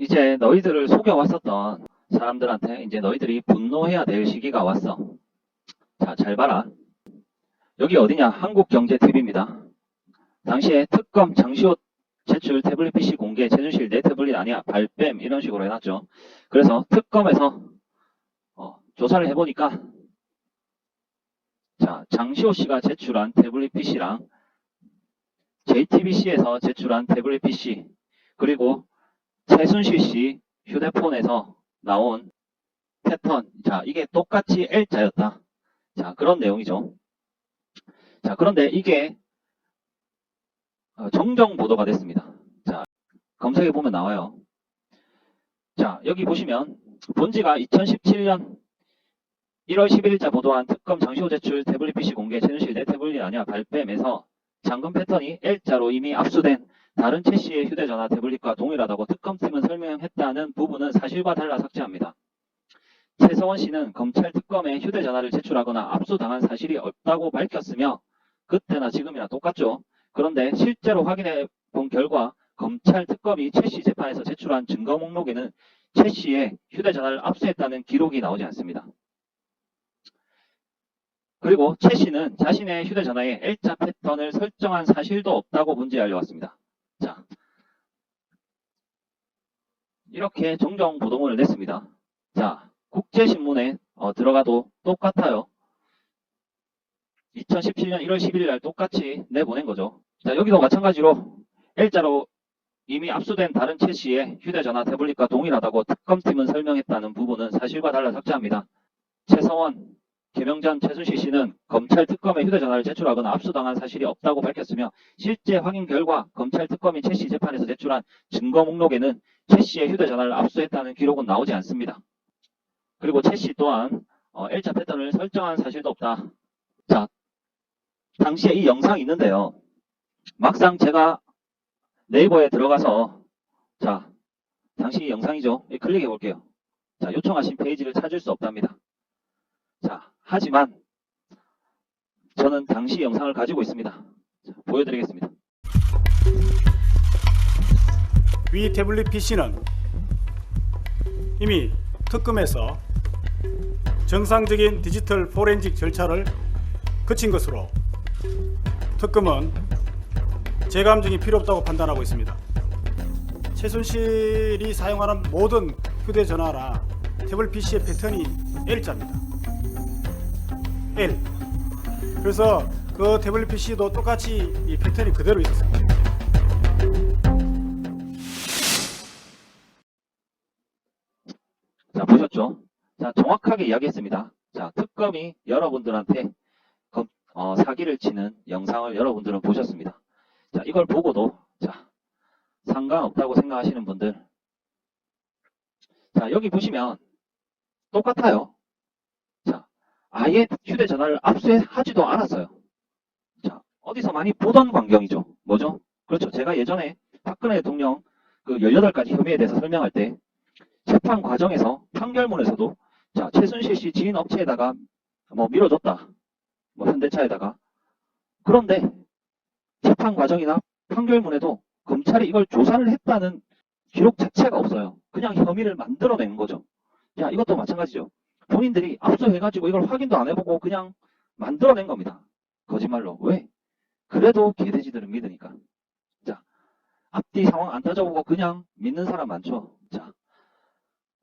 이제 너희들을 속여왔었던 사람들한테 이제 너희들이 분노해야 될 시기가 왔어. 자, 잘 봐라. 여기 어디냐? 한국경제TV입니다. 당시에 특검 장시호 제출 태블릿 PC 공개 최준실 내 태블릿 아니야 발뺌 이런 식으로 해놨죠. 그래서 특검에서 어, 조사를 해보니까 자 장시호 씨가 제출한 태블릿 PC랑 JTBC에서 제출한 태블릿 PC 그리고 최순실 씨 휴대폰에서 나온 패턴 자 이게 똑같이 L자였다. 자 그런 내용이죠. 자 그런데 이게 어, 정정 보도가 됐습니다. 자, 검색해 보면 나와요. 자, 여기 보시면 본지가 2017년 1월 11일자 보도한 특검 장시호 제출 태블릿 PC 공개 최순실 내 태블릿 아니야 발뺌에서 잠금 패턴이 L자로 이미 압수된 다른 최 씨의 휴대전화 태블릿과 동일하다고 특검팀은 설명했다는 부분은 사실과 달라 삭제합니다. 최서원 씨는 검찰 특검에 휴대전화를 제출하거나 압수당한 사실이 없다고 밝혔으며 그때나 지금이나 똑같죠. 그런데 실제로 확인해 본 결과 검찰 특검이 최 씨 재판에서 제출한 증거 목록에는 최 씨의 휴대전화를 압수했다는 기록이 나오지 않습니다. 그리고 최 씨는 자신의 휴대전화에 L자 패턴을 설정한 사실도 없다고 문제 알려왔습니다. 자, 이렇게 정정 보도문을 냈습니다. 자, 국제신문에 어, 들어가도 똑같아요. 2017년 1월 11일 날 똑같이 내보낸 거죠. 자, 여기도 마찬가지로 L자로 이미 압수된 다른 최 씨의 휴대전화 태블릿과 동일하다고 특검팀은 설명했다는 부분은 사실과 달라 삭제합니다. 최성원, 김영전, 최순실 씨는 검찰 특검에 휴대전화를 제출하거나 압수당한 사실이 없다고 밝혔으며 실제 확인 결과 검찰 특검이 최 씨 재판에서 제출한 증거 목록에는 최 씨의 휴대전화를 압수했다는 기록은 나오지 않습니다. 그리고 최 씨 또한 어, L자 패턴을 설정한 사실도 없다. 자, 당시에 이 영상이 있는데요. 막상 제가 네이버에 들어가서 자 당시 이 영상이죠. 예, 클릭해 볼게요. 자 요청하신 페이지를 찾을 수 없답니다. 자 하지만 저는 당시 영상을 가지고 있습니다. 자, 보여드리겠습니다. 위 태블릿 PC는 이미 특검에서 정상적인 디지털 포렌식 절차를 거친 것으로 특검은 재감정이 필요 없다고 판단하고 있습니다. 최순실이 사용하는 모든 휴대전화나 태블릿 PC의 패턴이 L자입니다. L. 그래서 그 태블릿 PC도 똑같이 이 패턴이 그대로 있었습니다. 자 보셨죠? 자 정확하게 이야기했습니다. 자 특검이 여러분들한테 검- 어, 사기를 치는 영상을 여러분들은 보셨습니다. 자 이걸 보고도 자 상관없다고 생각하시는 분들 자 여기 보시면 똑같아요. 자 아예 휴대전화를 압수하지도 않았어요. 자 어디서 많이 보던 광경이죠. 뭐죠? 그렇죠. 제가 예전에 박근혜 대통령 그 18가지 혐의에 대해서 설명할 때 재판 과정에서 판결문에서도 자 최순실 씨 지인 업체에다가 뭐 밀어줬다 뭐 현대차에다가 그런데 재판 과정이나 판결문에도 검찰이 이걸 조사를 했다는 기록 자체가 없어요 그냥 혐의를 만들어낸 거죠 야 이것도 마찬가지죠 본인들이 압수해가지고 이걸 확인도 안 해보고 그냥 만들어낸 겁니다 거짓말로 왜 그래도 개돼지들은 믿으니까 자 앞뒤 상황 안 따져보고 그냥 믿는 사람 많죠 자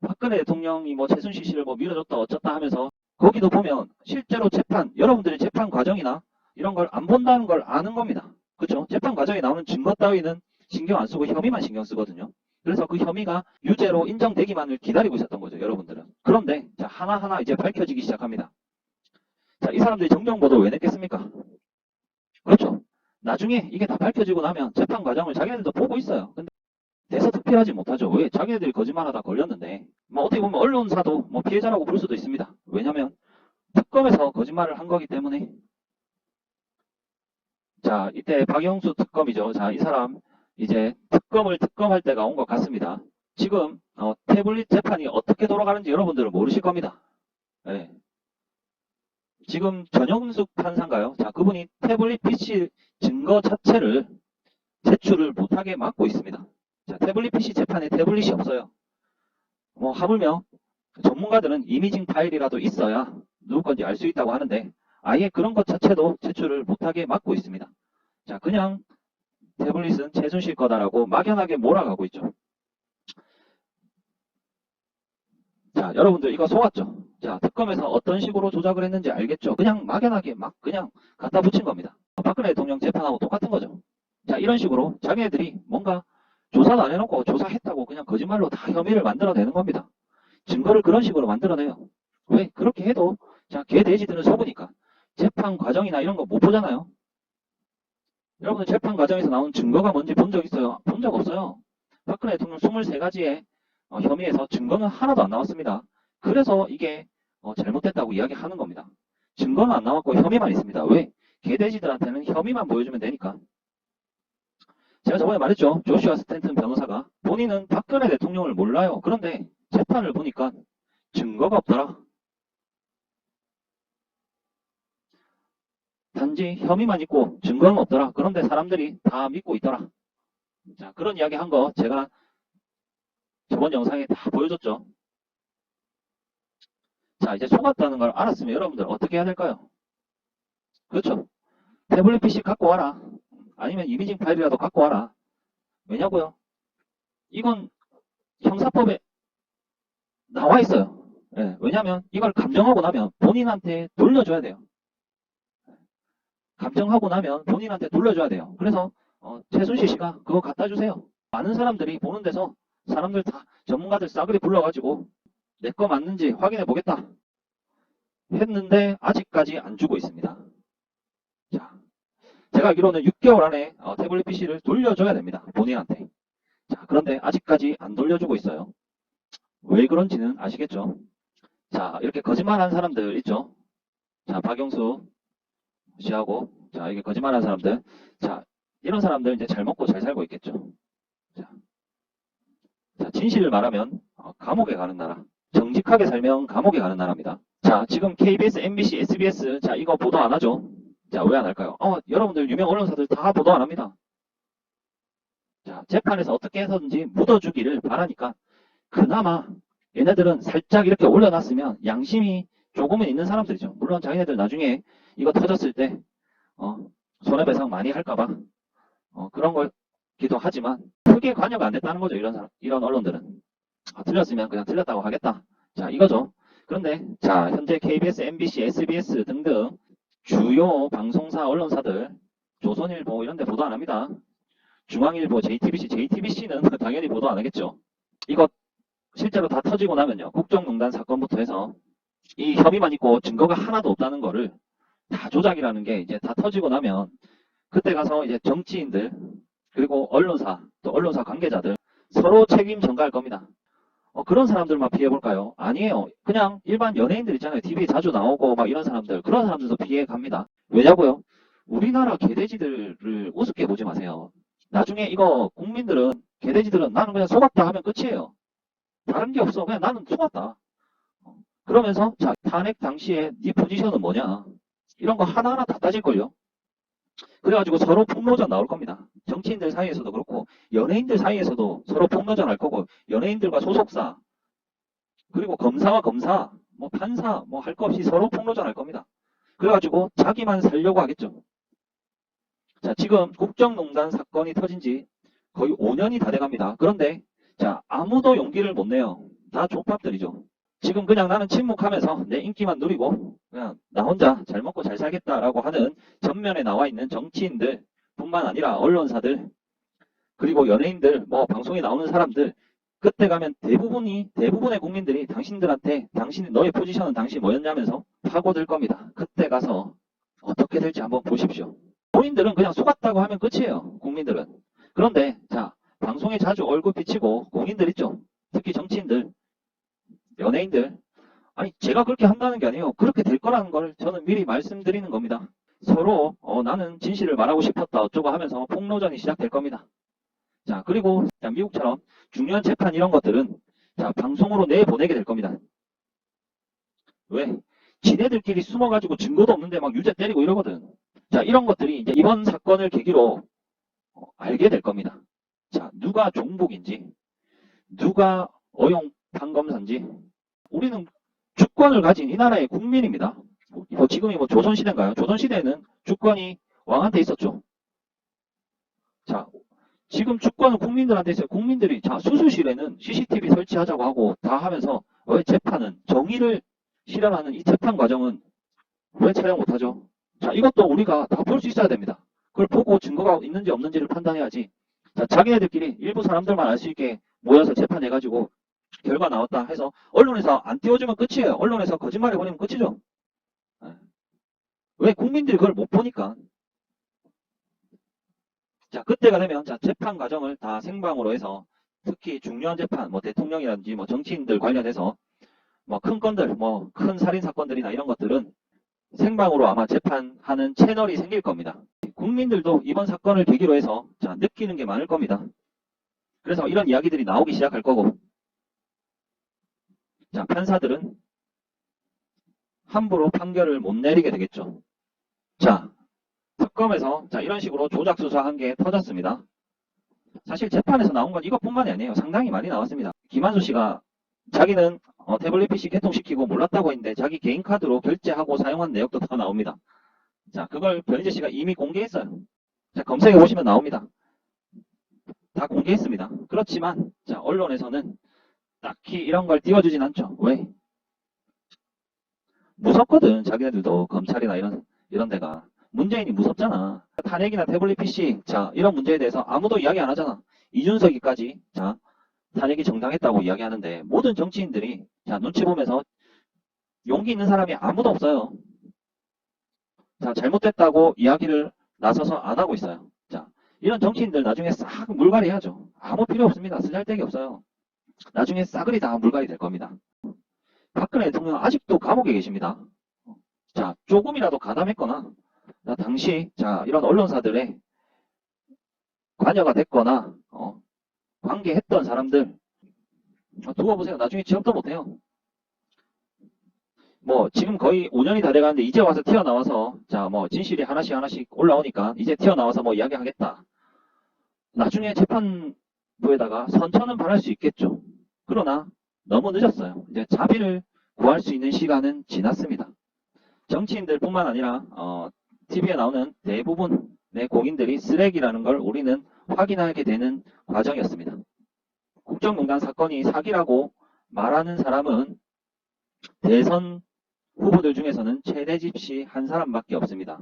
박근혜 대통령이 뭐 최순실 씨를 뭐 밀어줬다 어쩌다 하면서 거기도 보면 실제로 재판 여러분들이 재판 과정이나 이런 걸 안 본다는 걸 아는 겁니다. 그렇죠? 재판 과정에 나오는 증거 따위는 신경 안 쓰고 혐의만 신경 쓰거든요. 그래서 그 혐의가 유죄로 인정되기만을 기다리고 있었던 거죠, 여러분들은. 그런데 자 하나하나 이제 밝혀지기 시작합니다. 자, 이 사람들이 정정보도 왜 냈겠습니까? 그렇죠. 나중에 이게 다 밝혀지고 나면 재판 과정을 자기네들도 보고 있어요. 근데 대서특필하지 못하죠. 왜? 자기네들이 거짓말하다 걸렸는데, 뭐 어떻게 보면 언론사도 뭐 피해자라고 부를 수도 있습니다. 왜냐면 특검에서 거짓말을 한 거기 때문에. 자, 이때 박영수 특검이죠. 자, 이 사람 이제 특검을 특검할 때가 온 것 같습니다. 지금 어, 태블릿 재판이 어떻게 돌아가는지 여러분들은 모르실 겁니다. 예. 지금 전영숙 판사인가요? 자, 그분이 태블릿 PC 증거 자체를 제출을 못하게 막고 있습니다. 자, 태블릿 PC 재판에 태블릿이 없어요. 뭐 하물며 전문가들은 이미징 파일이라도 있어야 누구 건지 알 수 있다고 하는데 아예 그런 것 자체도 제출을 못하게 막고 있습니다. 자, 그냥 태블릿은 최순실 거다라고 막연하게 몰아가고 있죠. 자, 여러분들 이거 속았죠? 자, 특검에서 어떤 식으로 조작을 했는지 알겠죠? 그냥 막연하게 막 그냥 갖다 붙인 겁니다. 박근혜 대통령 재판하고 똑같은 거죠. 자, 이런 식으로 자기네들이 뭔가 조사도 안 해놓고 조사했다고 그냥 거짓말로 다 혐의를 만들어내는 겁니다. 증거를 그런 식으로 만들어내요. 왜? 그렇게 해도 자, 개 돼지들은 속으니까 재판 과정이나 이런 거 못 보잖아요. 여러분들 재판 과정에서 나온 증거가 뭔지 본 적 있어요? 본 적 없어요. 박근혜 대통령 23가지의 어, 혐의에서 증거는 하나도 안 나왔습니다. 그래서 이게 어, 잘못됐다고 이야기하는 겁니다. 증거는 안 나왔고 혐의만 있습니다. 왜? 개돼지들한테는 혐의만 보여주면 되니까. 제가 저번에 말했죠. 조슈아 스탠튼 변호사가 본인은 박근혜 대통령을 몰라요. 그런데 재판을 보니까 증거가 없더라. 단지 혐의만 있고 증거는 없더라. 그런데 사람들이 다 믿고 있더라. 자, 그런 이야기 한 거 제가 저번 영상에 다 보여줬죠. 자, 이제 속았다는 걸 알았으면 여러분들 어떻게 해야 될까요? 그렇죠. 태블릿 PC 갖고 와라. 아니면 이미징 파일이라도 갖고 와라. 왜냐고요? 이건 형사법에 나와 있어요. 예, 왜냐하면 이걸 감정하고 나면 본인한테 돌려줘야 돼요. 감정하고 나면 본인한테 돌려줘야 돼요. 그래서 어, 최순실 씨가 그거 갖다 주세요. 많은 사람들이 보는 데서 사람들 다 전문가들 싸그리 불러가지고 내 거 맞는지 확인해 보겠다 했는데 아직까지 안 주고 있습니다. 자, 제가 알기로는 6개월 안에 어, 태블릿 PC를 돌려줘야 됩니다. 본인한테. 자, 그런데 아직까지 안 돌려주고 있어요. 왜 그런지는 아시겠죠? 자, 이렇게 거짓말하는 사람들 있죠? 자, 박영수 씨하고, 자, 이게 거짓말하는 사람들. 자, 이런 사람들 이제 잘 먹고 잘 살고 있겠죠? 자, 자 진실을 말하면 어, 감옥에 가는 나라. 정직하게 살면 감옥에 가는 나라입니다. 자, 지금 KBS, MBC, SBS, 자, 이거 보도 안 하죠? 자, 왜 안 할까요? 어, 여러분들 유명 언론사들 다 보도 안 합니다. 자, 재판에서 어떻게 해서든지 묻어주기를 바라니까 그나마 얘네들은 살짝 이렇게 올려놨으면 양심이 조금은 있는 사람들이죠. 물론 자기네들 나중에 이거 터졌을 때 어, 손해배상 많이 할까봐 어, 그런 걸 기도 하지만 크게 관여가 안 됐다는 거죠. 이런 사람, 이런 언론들은 아, 틀렸으면 그냥 틀렸다고 하겠다. 자, 이거죠. 그런데 자, 현재 KBS, MBC, SBS 등등 주요 방송사 언론사들 조선일보 이런 데 보도 안 합니다. 중앙일보, JTBC, JTBC는 당연히 보도 안 하겠죠. 이거 실제로 다 터지고 나면요. 국정농단 사건부터 해서 이 혐의만 있고 증거가 하나도 없다는 거를 다 조작이라는 게 이제 다 터지고 나면 그때 가서 이제 정치인들 그리고 언론사 또 언론사 관계자들 서로 책임 전가할 겁니다. 어, 그런 사람들만 피해볼까요? 아니에요. 그냥 일반 연예인들 있잖아요. TV에 자주 나오고 막 이런 사람들 그런 사람들도 피해 갑니다. 왜냐고요? 우리나라 개돼지들을 우습게 보지 마세요. 나중에 이거 국민들은 개돼지들은 나는 그냥 속았다 하면 끝이에요. 다른 게 없어. 그냥 나는 속았다. 어, 그러면서 자 탄핵 당시에 네 포지션은 뭐냐? 이런 거 하나하나 다 따질걸요. 그래가지고 서로 폭로전 나올 겁니다. 정치인들 사이에서도 그렇고 연예인들 사이에서도 서로 폭로전 할 거고 연예인들과 소속사 그리고 검사와 검사 뭐 판사 뭐 할 거 없이 서로 폭로전 할 겁니다. 그래가지고 자기만 살려고 하겠죠. 자 지금 국정농단 사건이 터진 지 거의 5년이 다 돼갑니다. 그런데 자 아무도 용기를 못 내요. 다 족밥들이죠. 지금 그냥 나는 침묵하면서 내 인기만 누리고 그냥 나 혼자 잘 먹고 잘 살겠다라고 하는 전면에 나와 있는 정치인들 뿐만 아니라 언론사들 그리고 연예인들 뭐 방송에 나오는 사람들 그때 가면 대부분이 대부분의 국민들이 당신들한테 당신 너의 포지션은 당신 뭐였냐면서 파고들 겁니다. 그때 가서 어떻게 될지 한번 보십시오. 본인들은 그냥 속았다고 하면 끝이에요. 국민들은. 그런데 자 방송에 자주 얼굴 비치고 공인들 있죠. 특히 정치인들 연예인들 아니 제가 그렇게 한다는 게 아니에요. 그렇게 될 거라는 걸 저는 미리 말씀드리는 겁니다. 서로 어, 나는 진실을 말하고 싶었다 어쩌고 하면서 폭로전이 시작될 겁니다. 자 그리고 자, 미국처럼 중요한 재판 이런 것들은 자 방송으로 내 보내게 될 겁니다. 왜? 지네들끼리 숨어가지고 증거도 없는데 막 유죄 때리고 이러거든. 자 이런 것들이 이제 이번 사건을 계기로 어, 알게 될 겁니다. 자, 누가 종북인지, 누가 어용 판검사인지, 우리는 주권을 가진 이 나라의 국민입니다. 뭐 지금이 뭐 조선시대인가요? 조선시대에는 주권이 왕한테 있었죠. 자, 지금 주권은 국민들한테 있어요. 국민들이, 자, 수수실에는 CCTV 설치하자고 하고 다 하면서 왜 재판은, 정의를 실현하는 이 재판 과정은 왜 촬영 못하죠? 자, 이것도 우리가 다 볼 수 있어야 됩니다. 그걸 보고 증거가 있는지 없는지를 판단해야지. 자, 자기네들끼리 일부 사람들만 알 수 있게 모여서 재판해가지고 결과 나왔다 해서 언론에서 안 띄워주면 끝이에요. 언론에서 거짓말해 버리면 끝이죠. 예. 왜 국민들이 그걸 못 보니까. 자, 그때가 되면 자, 재판 과정을 다 생방으로 해서 특히 중요한 재판, 뭐 대통령이라든지 뭐 정치인들 관련해서 뭐 큰 건들, 뭐 큰 살인 사건들이나 이런 것들은 생방으로 아마 재판하는 채널이 생길 겁니다. 국민들도 이번 사건을 계기로 해서 자, 느끼는 게 많을 겁니다. 그래서 이런 이야기들이 나오기 시작할 거고 자, 판사들은 함부로 판결을 못 내리게 되겠죠. 자, 특검에서 자, 이런 식으로 조작 수사한 게 터졌습니다. 사실 재판에서 나온 건 이것뿐만이 아니에요. 상당히 많이 나왔습니다. 김한수 씨가 자기는 어, 태블릿 PC 개통시키고 몰랐다고 했는데 자기 개인 카드로 결제하고 사용한 내역도 다 나옵니다. 자, 그걸 변희재 씨가 이미 공개했어요. 자, 검색해 보시면 나옵니다. 다 공개했습니다. 그렇지만 자, 언론에서는 딱히 이런 걸 띄워주진 않죠. 왜? 무섭거든. 자기네들도 검찰이나 이런 이런 데가 문재인이 무섭잖아. 탄핵이나 태블릿 PC 자 이런 문제에 대해서 아무도 이야기 안 하잖아. 이준석이까지 자 탄핵이 정당했다고 이야기하는데 모든 정치인들이 자 눈치 보면서 용기 있는 사람이 아무도 없어요. 자 잘못됐다고 이야기를 나서서 안 하고 있어요. 자 이런 정치인들 나중에 싹 물갈이 해야죠. 아무 필요 없습니다. 쓰잘데기 없어요. 나중에 싸그리 다 물갈이 될 겁니다. 박근혜 대통령 아직도 감옥에 계십니다. 자, 조금이라도 가담했거나, 자, 당시, 자, 이런 언론사들의 관여가 됐거나, 어, 관계했던 사람들, 어, 두고 보세요. 나중에 취업도 못해요. 뭐, 지금 거의 5년이 다 돼가는데, 이제 와서 튀어나와서, 자, 뭐, 진실이 하나씩 하나씩 올라오니까, 이제 튀어나와서 뭐 이야기하겠다. 나중에 재판부에다가 선처는 바랄 수 있겠죠. 그러나, 너무 늦었어요. 이제 자비를 구할 수 있는 시간은 지났습니다. 정치인들뿐만 아니라 어, TV에 나오는 대부분의 공인들이 쓰레기라는 걸 우리는 확인하게 되는 과정이었습니다. 국정농단 사건이 사기라고 말하는 사람은 대선 후보들 중에서는 최대 집시 한 사람밖에 없습니다.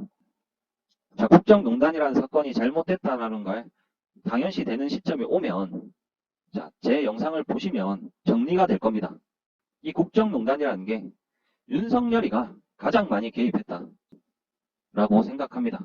자, 국정농단이라는 사건이 잘못됐다라는 걸 당연시 되는 시점이 오면 자, 제 영상을 보시면 정리가 될 겁니다. 이 국정농단이라는 게 윤석열이가 가장 많이 개입했다. 라고 생각합니다.